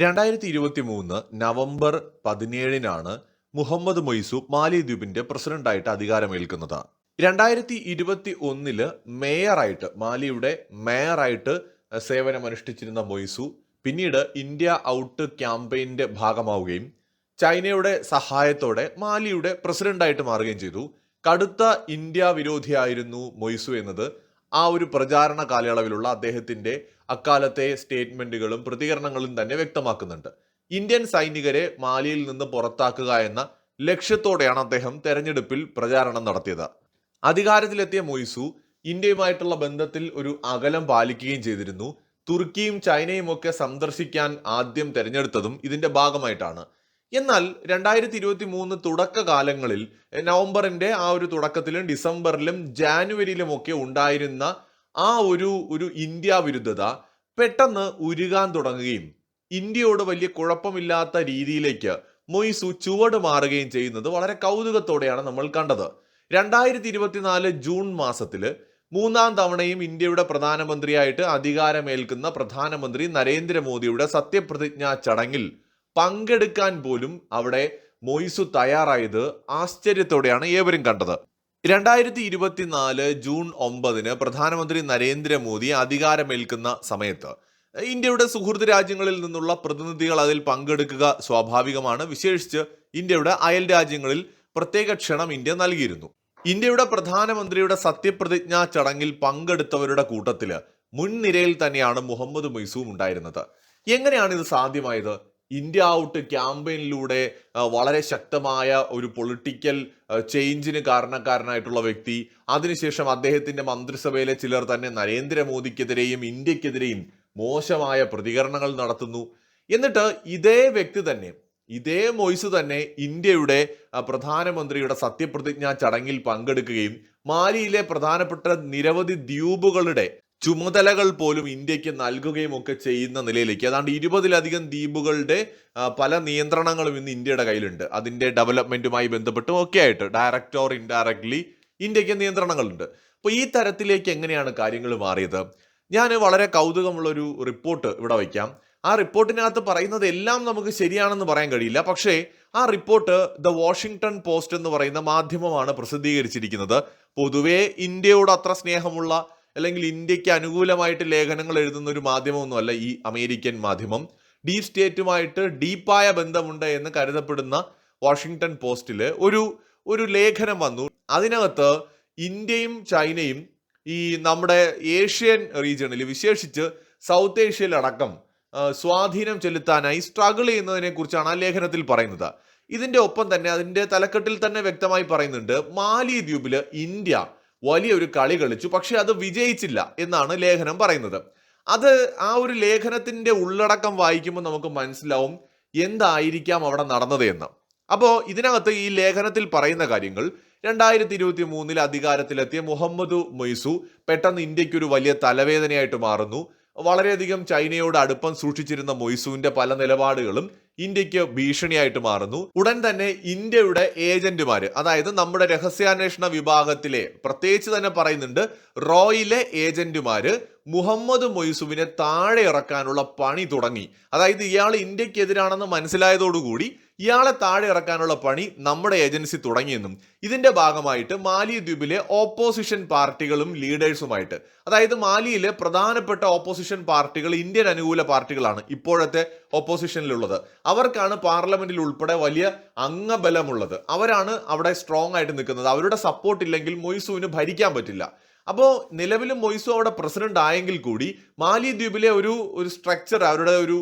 രണ്ടായിരത്തി ഇരുപത്തി മൂന്ന് നവംബർ പതിനേഴിനാണ് മുഹമ്മദ് മൊയ്സു മാലിദ്വീപിന്റെ പ്രസിഡന്റായിട്ട് അധികാരമേൽക്കുന്നത്. രണ്ടായിരത്തി ഇരുപത്തി ഒന്നിൽ മേയറായിട്ട് മാലിയുടെ മേയറായിട്ട് സേവനമനുഷ്ഠിച്ചിരുന്ന മൊയ്സു പിന്നീട് ഇന്ത്യ ഔട്ട് ക്യാമ്പയിന്റെ ഭാഗമാവുകയും ചൈനയുടെ സഹായത്തോടെ മാലിയുടെ പ്രസിഡന്റായിട്ട് മാറുകയും ചെയ്തു. കടുത്ത ഇന്ത്യ വിരോധിയായിരുന്നു മൊയ്സു എന്നത്. ആ ഒരു പ്രചാരണ കാലയളവിലുള്ള അദ്ദേഹത്തിന്റെ അക്കാലത്തെ സ്റ്റേറ്റ്മെന്റുകളും പ്രതികരണങ്ങളും തന്നെ വ്യക്തമാക്കുന്നുണ്ട്. ഇന്ത്യൻ സൈനികരെ മാലിയിൽ നിന്ന് പുറത്താക്കുക എന്ന ലക്ഷ്യത്തോടെയാണ് അദ്ദേഹം തെരഞ്ഞെടുപ്പിൽ പ്രചാരണം നടത്തിയത്. അധികാരത്തിലെത്തിയ മൊയ്സു ഇന്ത്യയുമായിട്ടുള്ള ബന്ധത്തിൽ ഒരു അകലം പാലിക്കുകയും ചെയ്തിരുന്നു. തുർക്കിയും ചൈനയും ഒക്കെ സന്ദർശിക്കാൻ ആദ്യം തിരഞ്ഞെടുത്തതും ഇതിന്റെ ഭാഗമായിട്ടാണ്. എന്നാൽ രണ്ടായിരത്തി ഇരുപത്തി മൂന്ന് തുടക്കകാലങ്ങളിൽ നവംബറിന്റെ ആ ഒരു തുടക്കത്തിലും ഡിസംബറിലും ജാനുവരിയിലും ഒക്കെ ഉണ്ടായിരുന്ന ആ ഒരു ഒരു ഇന്ത്യ വിരുദ്ധത പെട്ടെന്ന് ഉരുകാൻ തുടങ്ങുകയും ഇന്ത്യയോട് വലിയ കുഴപ്പമില്ലാത്ത രീതിയിലേക്ക് മൊയ്സു ചുവട് മാറുകയും ചെയ്യുന്നത് വളരെ കൗതുകത്തോടെയാണ് നമ്മൾ കണ്ടത്. രണ്ടായിരത്തി ഇരുപത്തിനാല് ജൂൺ മാസത്തിൽ മൂന്നാം തവണയും ഇന്ത്യയുടെ പ്രധാനമന്ത്രിയായിട്ട് അധികാരമേൽക്കുന്ന പ്രധാനമന്ത്രി നരേന്ദ്രമോദിയുടെ സത്യപ്രതിജ്ഞാ ചടങ്ങിൽ പങ്കെടുക്കാൻ പോലും അവിടെ മൊയ്സു തയ്യാറായത് ആശ്ചര്യത്തോടെയാണ് ഏവരും കണ്ടത്. രണ്ടായിരത്തി ഇരുപത്തിനാല് ജൂൺ ഒമ്പതിന് പ്രധാനമന്ത്രി നരേന്ദ്രമോദി അധികാരമേൽക്കുന്ന സമയത്ത് ഇന്ത്യയുടെ സുഹൃത്ത് രാജ്യങ്ങളിൽ നിന്നുള്ള പ്രതിനിധികൾ അതിൽ പങ്കെടുക്കുക സ്വാഭാവികമാണ്. വിശേഷിച്ച് ഇന്ത്യയുടെ അയൽ രാജ്യങ്ങളിൽ പ്രത്യേക ക്ഷണം ഇന്ത്യ നൽകിയിരുന്നു. ഇന്ത്യയുടെ പ്രധാനമന്ത്രിയുടെ സത്യപ്രതിജ്ഞാ ചടങ്ങിൽ പങ്കെടുത്തവരുടെ കൂട്ടത്തിൽ മുൻനിരയിൽ തന്നെയാണ് മുഹമ്മദ് മൈസൂം ഉണ്ടായിരുന്നത്. എങ്ങനെയാണ് ഇത് സാധ്യമായത്? ഇന്ത്യ ഔട്ട് ക്യാമ്പയിനിലൂടെ വളരെ ശക്തമായ ഒരു പൊളിറ്റിക്കൽ ചേഞ്ചിന് കാരണക്കാരനായിട്ടുള്ള വ്യക്തി. അതിനുശേഷം അദ്ദേഹത്തിന്റെ മന്ത്രിസഭയിലെ ചിലർ തന്നെ നരേന്ദ്രമോദിക്കെതിരെയും ഇന്ത്യക്കെതിരെയും മോശമായ പ്രതികരണങ്ങൾ നടത്തുന്നു. എന്നിട്ട് ഇതേ വ്യക്തി തന്നെ ഇതേ മൊയ്സ് തന്നെ ഇന്ത്യയുടെ പ്രധാനമന്ത്രിയുടെ സത്യപ്രതിജ്ഞാ ചടങ്ങിൽ പങ്കെടുക്കുകയും മാലിയിലെ പ്രധാനപ്പെട്ട നിരവധി ദ്വീപുകളുടെ ചുമതലകൾ പോലും ഇന്ത്യയ്ക്ക് നൽകുകയും ഒക്കെ ചെയ്യുന്ന നിലയിലേക്ക്. അതാണ്ട് ഇരുപതിലധികം ദ്വീപുകളുടെ പല നിയന്ത്രണങ്ങളും ഇന്ന് ഇന്ത്യയുടെ കയ്യിലുണ്ട്. അതിന്റെ ഡെവലപ്മെന്റുമായി ബന്ധപ്പെട്ടും ഒക്കെ ആയിട്ട് ഡയറക്റ്റ് ഓർ ഇൻഡയറക്ട്ലി ഇന്ത്യയ്ക്ക് നിയന്ത്രണങ്ങളുണ്ട്. അപ്പോൾ ഈ തരത്തിലേക്ക് എങ്ങനെയാണ് കാര്യങ്ങൾ മാറിയത്? ഞാൻ വളരെ കൗതുകമുള്ളൊരു റിപ്പോർട്ട് ഇവിടെ വയ്ക്കാം. ആ റിപ്പോർട്ടിനകത്ത് പറയുന്നത് എല്ലാം നമുക്ക് ശരിയാണെന്ന് പറയാൻ കഴിയില്ല. പക്ഷേ ആ റിപ്പോർട്ട് ദ വാഷിങ്ടൺ പോസ്റ്റ് എന്ന് പറയുന്ന മാധ്യമമാണ് പ്രസിദ്ധീകരിച്ചിരിക്കുന്നത്. പൊതുവേ ഇന്ത്യയോട് അത്ര സ്നേഹമുള്ള അല്ലെങ്കിൽ ഇന്ത്യയ്ക്ക് അനുകൂലമായിട്ട് ലേഖനങ്ങൾ എഴുതുന്ന ഒരു മാധ്യമമൊന്നുമല്ല ഈ അമേരിക്കൻ മാധ്യമം. ഡീപ് സ്റ്റേറ്റുമായിട്ട് ഡീപ്പായ ബന്ധമുണ്ട് എന്ന് കരുതപ്പെടുന്ന വാഷിങ്ടൺ പോസ്റ്റിൽ ഒരു ഒരു ലേഖനം വന്നു. അതിനകത്ത് ഇന്ത്യയും ചൈനയും ഈ നമ്മുടെ ഏഷ്യൻ റീജിയണിൽ വിശേഷിച്ച് സൗത്ത് ഏഷ്യയിലടക്കം സ്വാധീനം ചെലുത്താനായി സ്ട്രഗിൾ ചെയ്യുന്നതിനെ കുറിച്ചാണ് ആ ലേഖനത്തിൽ പറയുന്നത്. ഇതിന്റെ ഒപ്പം തന്നെ അതിന്റെ തലക്കെട്ടിൽ തന്നെ വ്യക്തമായി പറയുന്നുണ്ട് മാലി ദ്വീപിൽ ഇന്ത്യ വലിയൊരു കളി കളിച്ചു പക്ഷെ അത് വിജയിച്ചില്ല എന്നാണ് ലേഖനം പറയുന്നത്. അത് ആ ഒരു ലേഖനത്തിന്റെ ഉള്ളടക്കം വായിക്കുമ്പോൾ നമുക്ക് മനസ്സിലാവും എന്തായിരിക്കാം അവിടെ നടന്നത് എന്ന്. അപ്പോൾ ഇതിനകത്ത് ഈ ലേഖനത്തിൽ പറയുന്ന കാര്യങ്ങൾ രണ്ടായിരത്തി ഇരുപത്തി മൂന്നിൽ അധികാരത്തിലെത്തിയ മുഹമ്മദ് മൊയ്സു പെട്ടെന്ന് ഇന്ത്യയ്ക്ക് ഒരു വലിയ തലവേദനയായിട്ട് മാറുന്നു. വളരെയധികം ചൈനയോട് അടുപ്പം സൂക്ഷിച്ചിരുന്ന മൊയ്സുവിന്റെ പല നിലപാടുകളും ഇന്ത്യയ്ക്ക് ഭീഷണിയായിട്ട് മാറുന്നു. ഉടൻ തന്നെ ഇന്ത്യയുടെ ഏജന്റുമാർ അതായത് നമ്മുടെ രഹസ്യാന്വേഷണ വിഭാഗത്തിലെ പ്രത്യേകിച്ച് തന്നെ പറയുന്നുണ്ട് റോയിലെ ഏജന്റുമാർ മുഹമ്മദ് മൊയ്സുവിനെ താഴെ ഇറക്കാനുള്ള പണി തുടങ്ങി. അതായത് ഇയാൾ ഇന്ത്യക്കെതിരാണെന്ന് മനസ്സിലായതോടുകൂടി ഇയാളെ താഴെ ഇറക്കാനുള്ള പണി നമ്മുടെ ഏജൻസി തുടങ്ങിയെന്നും ഇതിന്റെ ഭാഗമായിട്ട് മാലി ദ്വീപിലെ ഓപ്പോസിഷൻ പാർട്ടികളും ലീഡേഴ്സുമായിട്ട് അതായത് മാലിയിലെ പ്രധാനപ്പെട്ട ഓപ്പോസിഷൻ പാർട്ടികൾ ഇന്ത്യൻ അനുകൂല പാർട്ടികളാണ് ഇപ്പോഴത്തെ ഓപ്പോസിഷനിലുള്ളത് അവർക്കാണ് പാർലമെന്റിൽ ഉൾപ്പെടെ വലിയ അംഗബലമുള്ളത്. അവരാണ് അവിടെ സ്ട്രോങ് ആയിട്ട് നിൽക്കുന്നത്. അവരുടെ സപ്പോർട്ട് ഇല്ലെങ്കിൽ മൊയ്സുവിന് ഭരിക്കാൻ പറ്റില്ല. അപ്പോൾ നിലവിലും മൊയ്സു അവിടെ പ്രസിഡന്റ് ആയെങ്കിൽ കൂടി മാലി ദ്വീപിലെ ഒരു ഒരു സ്ട്രക്ചർ അവരുടെ ഒരു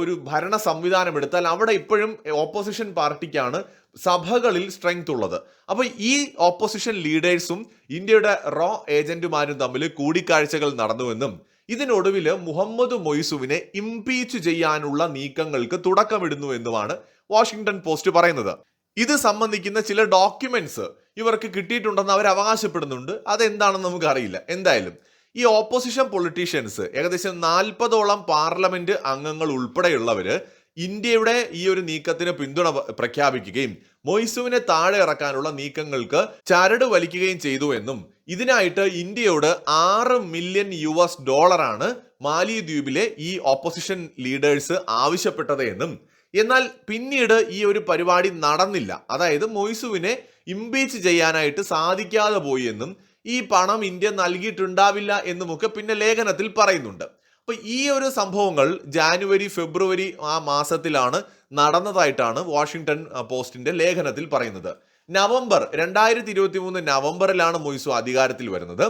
ഒരു ഭരണ സംവിധാനം എടുത്താൽ അവിടെ ഇപ്പോഴും ഓപ്പോസിഷൻ പാർട്ടിക്കാണ് സഭകളിൽ സ്ട്രെങ്ത് ഉള്ളത്. അപ്പോൾ ഈ ഓപ്പോസിഷൻ ലീഡേഴ്സും ഇന്ത്യയുടെ റോ ഏജന്റുമാരും തമ്മിൽ കൂടിക്കാഴ്ചകൾ നടന്നുവെന്നും ഇതിനൊടുവിൽ മുഹമ്മദ് മൊയ്സുവിനെ ഇംപീച്ച് ചെയ്യാനുള്ള നീക്കങ്ങൾക്ക് തുടക്കമിടുന്നു എന്നുമാണ് വാഷിംഗ്ടൺ പോസ്റ്റ് പറയുന്നത്. ഇത് സംബന്ധിക്കുന്ന ചില ഡോക്യുമെന്റ്സ് ഇവർക്ക് കിട്ടിയിട്ടുണ്ടെന്ന് അവർ അവകാശപ്പെടുന്നുണ്ട്. അതെന്താണെന്ന് നമുക്ക് അറിയില്ല എന്തായാലും ഈ ഓപ്പോസിഷൻ പൊളിറ്റീഷ്യൻസ് ഏകദേശം നാൽപ്പതോളം പാർലമെന്റ് അംഗങ്ങൾ ഉൾപ്പെടെയുള്ളവര് ഇന്ത്യയുടെ ഈ ഒരു നീക്കത്തിന് പിന്തുണ പ്രഖ്യാപിക്കുകയും മൊയ്സുവിനെ താഴെ ഇറക്കാനുള്ള നീക്കങ്ങൾക്ക് ചരട് വലിക്കുകയും ചെയ്തു എന്നും ഇതിനായിട്ട് ഇന്ത്യയോട് ആറ് മില്യൺ യു എസ് ഡോളറാണ് മാലി ദ്വീപിലെ ഈ ഓപ്പോസിഷൻ ലീഡേഴ്സ് ആവശ്യപ്പെട്ടത് എന്നും എന്നാൽ പിന്നീട് ഈ ഒരു പരിപാടി നടന്നില്ല. അതായത് മൊയ്സുവിനെ ഇംപീച്ച് ചെയ്യാനായിട്ട് സാധിക്കാതെ പോയി എന്നും ഈ പണം ഇന്ത്യ നൽകിയിട്ടുണ്ടാവില്ല എന്നുമൊക്കെ പിന്നെ ലേഖനത്തിൽ പറയുന്നുണ്ട്. അപ്പൊ ഈ ഒരു സംഭവങ്ങൾ ജാനുവരി ഫെബ്രുവരി ആ മാസത്തിലാണ് നടന്നതായിട്ടാണ് വാഷിങ്ടൺ പോസ്റ്റിന്റെ ലേഖനത്തിൽ പറയുന്നത്. നവംബർ രണ്ടായിരത്തി ഇരുപത്തി മൂന്ന് നവംബറിലാണ് മൊയ്സു അധികാരത്തിൽ വരുന്നത്.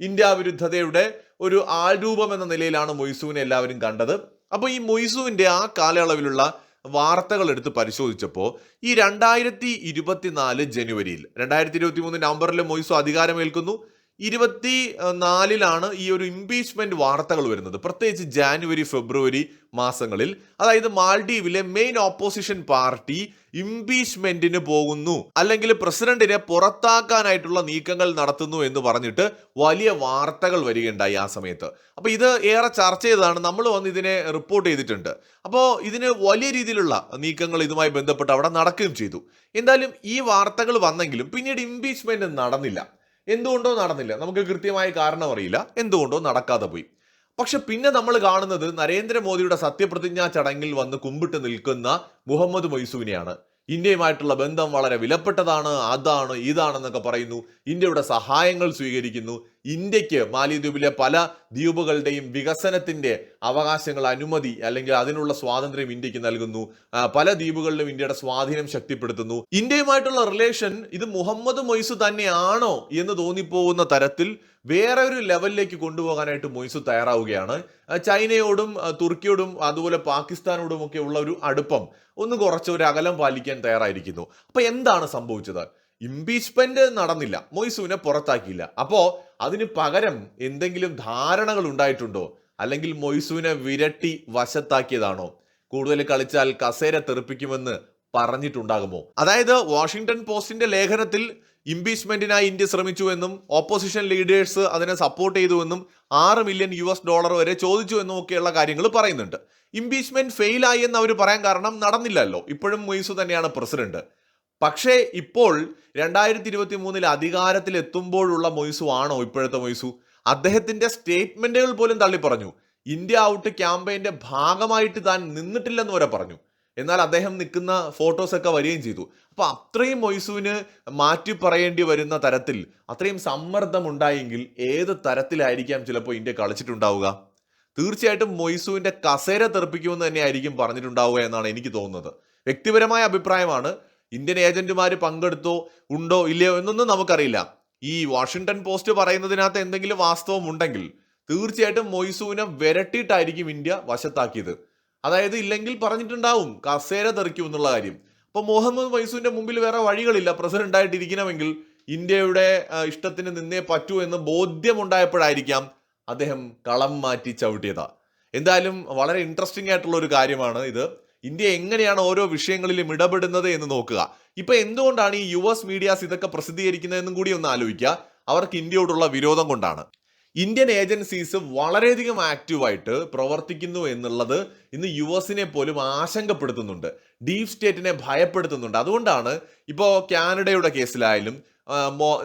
ഇന്ത്യ വിരുദ്ധതയുടെ ഒരു ആൾരൂപം എന്ന നിലയിലാണ് മൊയ്സുവിനെ എല്ലാവരും കണ്ടത്. അപ്പോൾ ഈ മൊയ്സുവിന്റെ ആ കാലയളവിലുള്ള വാർത്തകൾ എടുത്ത് പരിശോധിച്ചപ്പോൾ ഈ രണ്ടായിരത്തി ഇരുപത്തിനാല് ജനുവരിയിൽ രണ്ടായിരത്തി ഇരുപത്തി മൂന്ന് നവംബറിൽ മൊയ്സോ അധികാരമേൽക്കുന്നു ഇരുപത്തി നാലിലാണ് ഈ ഒരു ഇംപീച്ച്മെന്റ് വാർത്തകൾ വരുന്നത്. പ്രത്യേകിച്ച് ജാനുവരി ഫെബ്രുവരി മാസങ്ങളിൽ. അതായത് മാൽഡീവിലെ മെയിൻ ഓപ്പോസിഷൻ പാർട്ടി ഇംപീച്ച്മെന്റിന് പോകുന്നു. അല്ലെങ്കിൽ പ്രസിഡന്റിനെ പുറത്താക്കാനായിട്ടുള്ള നീക്കങ്ങൾ നടത്തുന്നു എന്ന് പറഞ്ഞിട്ട് വലിയ വാർത്തകൾ വരികയുണ്ടായി ആ സമയത്ത്. അപ്പോൾ ഇത് ഏറെ ചർച്ച ചെയ്തതാണ്. നമ്മൾ വന്ന് ഇതിനെ റിപ്പോർട്ട് ചെയ്തിട്ടുണ്ട്. അപ്പോൾ ഇതിന് വലിയ രീതിയിലുള്ള നീക്കങ്ങൾ ഇതുമായി ബന്ധപ്പെട്ട് അവിടെ നടക്കുകയും ചെയ്തു. എന്തായാലും ഈ വാർത്തകൾ വന്നെങ്കിലും പിന്നീട് ഇംപീച്ച്മെന്റ് നടന്നില്ല. എന്തുകൊണ്ടോ നടന്നില്ല. നമുക്ക് കൃത്യമായ കാരണം അറിയില്ല. എന്തുകൊണ്ടോ നടക്കാതെ പോയി. പക്ഷെ പിന്നെ നമ്മൾ കാണുന്നത് നരേന്ദ്രമോദിയുടെ സത്യപ്രതിജ്ഞാ ചടങ്ങിൽ വന്ന് കുമ്പിട്ട് നിൽക്കുന്ന മുഹമ്മദ് മൊയ്സുവിനെയാണ് ഇന്ത്യയുമായിട്ടുള്ള ബന്ധം വളരെ വിലപ്പെട്ടതാണ് അതാണ് ഇതാണെന്നൊക്കെ പറയുന്നു. ഇന്ത്യയുടെ സഹായങ്ങൾ സ്വീകരിക്കുന്നു. ഇന്ത്യയ്ക്ക് മാലിദ്വീപിലെ പല ദ്വീപുകളുടെയും വികസനത്തിന്റെ അവകാശങ്ങൾ അനുമതി അല്ലെങ്കിൽ അതിനുള്ള സ്വാതന്ത്ര്യം ഇന്ത്യയ്ക്ക് നൽകുന്നു. പല ദ്വീപുകളിലും ഇന്ത്യയുടെ സ്വാധീനം ശക്തിപ്പെടുത്തുന്നു. ഇന്ത്യയുമായിട്ടുള്ള റിലേഷൻ ഇത് മുഹമ്മദ് മൊയ്സു തന്നെയാണോ എന്ന് തോന്നിപ്പോകുന്ന തരത്തിൽ വേറെ ഒരു ലെവലിലേക്ക് കൊണ്ടുപോകാനായിട്ട് മൊയ്സു തയ്യാറാവുകയാണ്. ചൈനയോടും തുർക്കിയോടും അതുപോലെ പാകിസ്ഥാനോടും ഒക്കെ ഉള്ള ഒരു അടുപ്പം ഒന്ന് കുറച്ച് ഒരു അകലം പാലിക്കാൻ തയ്യാറായിരിക്കുന്നു. അപ്പൊ എന്താണ് സംഭവിച്ചത്? ഇംപീച്ച്മെന്റ് നടന്നില്ല. മൊയ്സുവിനെ പുറത്താക്കിയില്ല. അപ്പോ അതിന് പകരം എന്തെങ്കിലും ധാരണകൾ ഉണ്ടായിട്ടുണ്ടോ? അല്ലെങ്കിൽ മൊയ്സുവിനെ വിരട്ടി വശത്താക്കിയതാണോ? കൂടുതൽ കളിച്ചാൽ കസേര തെറിപ്പിക്കുമെന്ന് പറഞ്ഞിട്ടുണ്ടാകുമോ? അതായത് വാഷിംഗ്ടൺ പോസ്റ്റിന്റെ ലേഖനത്തിൽ ഇംപീച്ച്മെന്റിനായി ഇന്ത്യ ശ്രമിച്ചുവെന്നും ഓപ്പോസിഷൻ ലീഡേഴ്സ് അതിനെ സപ്പോർട്ട് ചെയ്തുവെന്നും ആറ് മില്യൺ യു എസ് ഡോളർ വരെ ചോദിച്ചു എന്നും ഒക്കെയുള്ള കാര്യങ്ങൾ പറയുന്നുണ്ട്. ഇംപീച്ച്മെന്റ് ഫെയിലായി എന്ന് അവർ പറയാൻ കാരണം നടന്നില്ലല്ലോ. ഇപ്പോഴും മൊയ്സു തന്നെയാണ് പ്രസിഡന്റ്. പക്ഷേ ഇപ്പോൾ രണ്ടായിരത്തി ഇരുപത്തി മൂന്നിൽ അധികാരത്തിൽ എത്തുമ്പോഴുള്ള മൊയ്സു ആണോ ഇപ്പോഴത്തെ മൊയ്സു? അദ്ദേഹത്തിന്റെ സ്റ്റേറ്റ്മെന്റുകൾ പോലും തള്ളി പറഞ്ഞു. ഇന്ത്യ ഔട്ട് ക്യാമ്പയിന്റെ ഭാഗമായിട്ട് താൻ നിന്നിട്ടില്ലെന്ന് വരെ പറഞ്ഞു. എന്നാൽ അദ്ദേഹം നിൽക്കുന്ന ഫോട്ടോസ് ഒക്കെ വരികയും ചെയ്തു. അപ്പൊ അത്രയും മൊയ്സുവിന് മാറ്റി പറയേണ്ടി വരുന്ന തരത്തിൽ അത്രയും സമ്മർദ്ദം ഉണ്ടായെങ്കിൽ ഏത് തരത്തിലായിരിക്കാം ചിലപ്പോൾ ഇന്ത്യ കളിച്ചിട്ടുണ്ടാവുക? തീർച്ചയായിട്ടും മൊയ്സുവിന്റെ കസേര തെറിപ്പിക്കുമെന്ന് തന്നെയായിരിക്കും പറഞ്ഞിട്ടുണ്ടാവുക എന്നാണ് എനിക്ക് തോന്നുന്നത്. വ്യക്തിപരമായ അഭിപ്രായമാണ്. ഇന്ത്യൻ ഏജന്റുമാർ പങ്കെടുത്തോ ഉണ്ടോ ഇല്ലയോ എന്നൊന്നും നമുക്കറിയില്ല. ഈ വാഷിംഗ്ടൺ പോസ്റ്റ് പറയുന്നതിനകത്ത് എന്തെങ്കിലും വാസ്തവം ഉണ്ടെങ്കിൽ തീർച്ചയായിട്ടും മൊയ്സുവിനെ വിരട്ടിയിട്ടായിരിക്കും ഇന്ത്യ വശത്താക്കിയത്. അതായത് ഇല്ലെങ്കിൽ പറഞ്ഞിട്ടുണ്ടാവും കസേര തെറിക്കും എന്നുള്ള കാര്യം. അപ്പൊ മുഹമ്മദ് മൈസൂരിന്റെ മുമ്പിൽ വേറെ വഴികളില്ല. പ്രസിഡന്റ് ആയിട്ടിരിക്കണമെങ്കിൽ ഇന്ത്യയുടെ ഇഷ്ടത്തിന് നിന്നേ പറ്റൂ എന്ന് ബോധ്യമുണ്ടായപ്പോഴായിരിക്കാം അദ്ദേഹം കളം മാറ്റി ചവിട്ടിയത്. എന്തായാലും വളരെ ഇൻട്രസ്റ്റിംഗ് ആയിട്ടുള്ള ഒരു കാര്യമാണ് ഇത്. ഇന്ത്യ എങ്ങനെയാണ് ഓരോ വിഷയങ്ങളിലും ഇടപെടുന്നത് എന്ന് നോക്കുക. ഇപ്പൊ എന്തുകൊണ്ടാണ് ഈ യു എസ് മീഡിയാസ് ഇതൊക്കെ പ്രസിദ്ധീകരിക്കുന്നതെന്നും കൂടി ഒന്ന് ആലോചിക്കുക. അവർക്ക് ഇന്ത്യയോടുള്ള വിരോധം കൊണ്ടാണ്. ഇന്ത്യൻ ഏജൻസീസ് വളരെയധികം ആക്റ്റീവായിട്ട് പ്രവർത്തിക്കുന്നു എന്നുള്ളത് ഇന്ന് യു എസിനെ പോലും ആശങ്കപ്പെടുത്തുന്നുണ്ട്. ഡീപ് സ്റ്റേറ്റിനെ ഭയപ്പെടുത്തുന്നുണ്ട്. അതുകൊണ്ടാണ് ഇപ്പോൾ കാനഡയുടെ കേസിലായാലും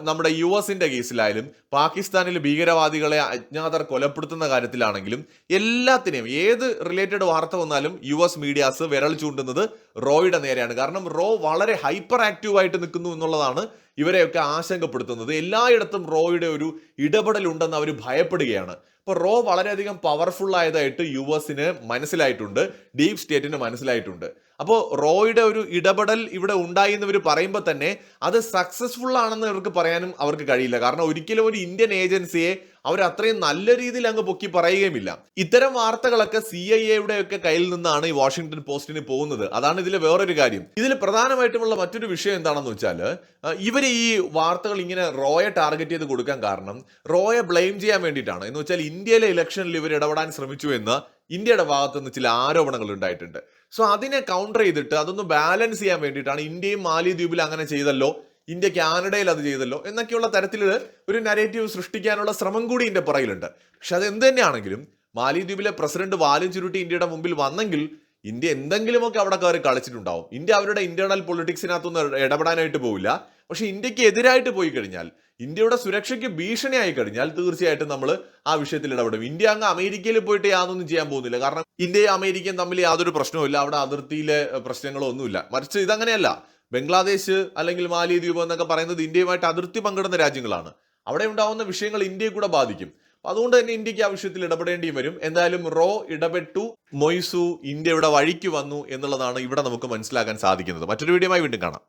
നമ്മുടെ യു എസിന്റെ കേസിലായാലും പാകിസ്ഥാനിലെ ഭീകരവാദികളെ അജ്ഞാതർ കൊലപ്പെടുത്തുന്ന കാര്യത്തിലാണെങ്കിലും എല്ലാത്തിനെയും ഏത് റിലേറ്റഡ് വാർത്ത വന്നാലും യു എസ് മീഡിയാസ് വിരൽ ചൂണ്ടുന്നത് റോയുടെ നേരെയാണ്. കാരണം റോ വളരെ ഹൈപ്പർ ആക്റ്റീവ് ആയിട്ട് നിൽക്കുന്നു എന്നുള്ളതാണ് ഇവരെയൊക്കെ ആശങ്കപ്പെടുത്തുന്നത്. എല്ലായിടത്തും റോയുടെ ഒരു ഇടപെടലുണ്ടെന്ന് അവർ ഭയപ്പെടുകയാണ്. അപ്പോൾ റോ വളരെയധികം പവർഫുൾ ആയതായിട്ട് യു എസിന് മനസ്സിലായിട്ടുണ്ട്. ഡീപ് സ്റ്റേറ്റിന് മനസ്സിലായിട്ടുണ്ട്. അപ്പോൾ റോയുടെ ഒരു ഇടപെടൽ ഇവിടെ ഉണ്ടായി എന്ന് പറയുമ്പോൾ തന്നെ അത് സക്സസ്ഫുൾ ആണെന്ന് ഇവർക്ക് പറയാനും അവർക്ക് കഴിയില്ല. കാരണം ഒരിക്കലും ഒരു ഇന്ത്യൻ ഏജൻസിയെ അവർ അത്രയും നല്ല രീതിയിൽ അങ്ങ് പൊക്കി പറയുകയുമില്ല. ഇത്തരം വാർത്തകളൊക്കെ സി ഐ എയുടെ ഒക്കെ കയ്യിൽ നിന്നാണ് ഈ വാഷിംഗ്ടൺ പോസ്റ്റിന് പോകുന്നത്. അതാണ് ഇതിലെ വേറൊരു കാര്യം. ഇതിൽ പ്രധാനമായിട്ടുമുള്ള മറ്റൊരു വിഷയം എന്താണെന്ന് വെച്ചാൽ ഇവർ ഈ വാർത്തകൾ ഇങ്ങനെ റോയെ ടാർഗറ്റ് ചെയ്ത് കൊടുക്കാൻ കാരണം റോയെ ബ്ലെയിം ചെയ്യാൻ വേണ്ടിയിട്ടാണ്. എന്ന് വെച്ചാൽ ഇന്ത്യയിലെ ഇലക്ഷനിൽ ഇവർ ഇടപെടാൻ ശ്രമിച്ചു എന്ന് ഇന്ത്യയുടെ ഭാഗത്തുനിന്ന് ചില ആരോപണങ്ങൾ ഉണ്ടായിട്ടുണ്ട്. സോ അതിനെ കൗണ്ടർ ചെയ്തിട്ട് അതൊന്ന് ബാലൻസ് ചെയ്യാൻ വേണ്ടിയിട്ടാണ് ഇന്ത്യയും മാലിദ്വീപിൽ അങ്ങനെ ചെയ്തല്ലോ. ഇന്ത്യ കാനഡയിൽ അത് ചെയ്തല്ലോ എന്നൊക്കെയുള്ള തരത്തിൽ ഒരു നരേറ്റീവ് സൃഷ്ടിക്കാനുള്ള ശ്രമം കൂടി ഇതിന്റെ പുറകിലുണ്ട്. പക്ഷെ അത് എന്ത് തന്നെയാണെങ്കിലും മാലിദ്വീപിലെ പ്രസിഡന്റ് വാലും ചുരുട്ടി ഇന്ത്യയുടെ മുമ്പിൽ വന്നെങ്കിൽ ഇന്ത്യ എന്തെങ്കിലുമൊക്കെ അവിടെ കയറി കളിച്ചിട്ടുണ്ടാവും. ഇന്ത്യ അവരുടെ ഇന്റേണൽ പൊളിറ്റിക്സിനകത്തൊന്നും ഇടപെടാനായിട്ട് പോവില്ല. പക്ഷെ ഇന്ത്യയ്ക്ക് എതിരായിട്ട് പോയി കഴിഞ്ഞാൽ ഇന്ത്യയുടെ സുരക്ഷയ്ക്ക് ഭീഷണിയായി കഴിഞ്ഞാൽ തീർച്ചയായിട്ടും നമ്മൾ ആ വിഷയത്തിൽ ഇടപെടും. ഇന്ത്യ അങ്ങ് അമേരിക്കയിൽ പോയിട്ട് യാതൊന്നും ചെയ്യാൻ പോകുന്നില്ല. കാരണം ഇന്ത്യയും അമേരിക്കയും തമ്മിൽ യാതൊരു പ്രശ്നവുമില്ല. അവിടെ അതിർത്തിയിലെ പ്രശ്നങ്ങളോ ഒന്നുമില്ല മറിച്ച് ഇതങ്ങനെയല്ല. ബംഗ്ലാദേശ് അല്ലെങ്കിൽ മാലിദ്വീപ് എന്നൊക്കെ പറയുന്നത് ഇന്ത്യയുമായിട്ട് അതിർത്തി പങ്കിടുന്ന രാജ്യങ്ങളാണ്. അവിടെ ഉണ്ടാവുന്ന വിഷയങ്ങൾ ഇന്ത്യയെ കൂടെ ബാധിക്കും. അതുകൊണ്ട് തന്നെ ഇന്ത്യയ്ക്ക് ആ വിഷയത്തിൽ ഇടപെടേണ്ടിയും വരും. എന്തായാലും റോ ഇടപെട്ടു മൊയ്സു ഇന്ത്യയുടെ വഴിക്ക് വന്നു എന്നുള്ളതാണ് ഇവിടെ നമുക്ക് മനസ്സിലാക്കാൻ സാധിക്കുന്നത്. മറ്റൊരു വീഡിയോയുമായി വീണ്ടും കാണാം.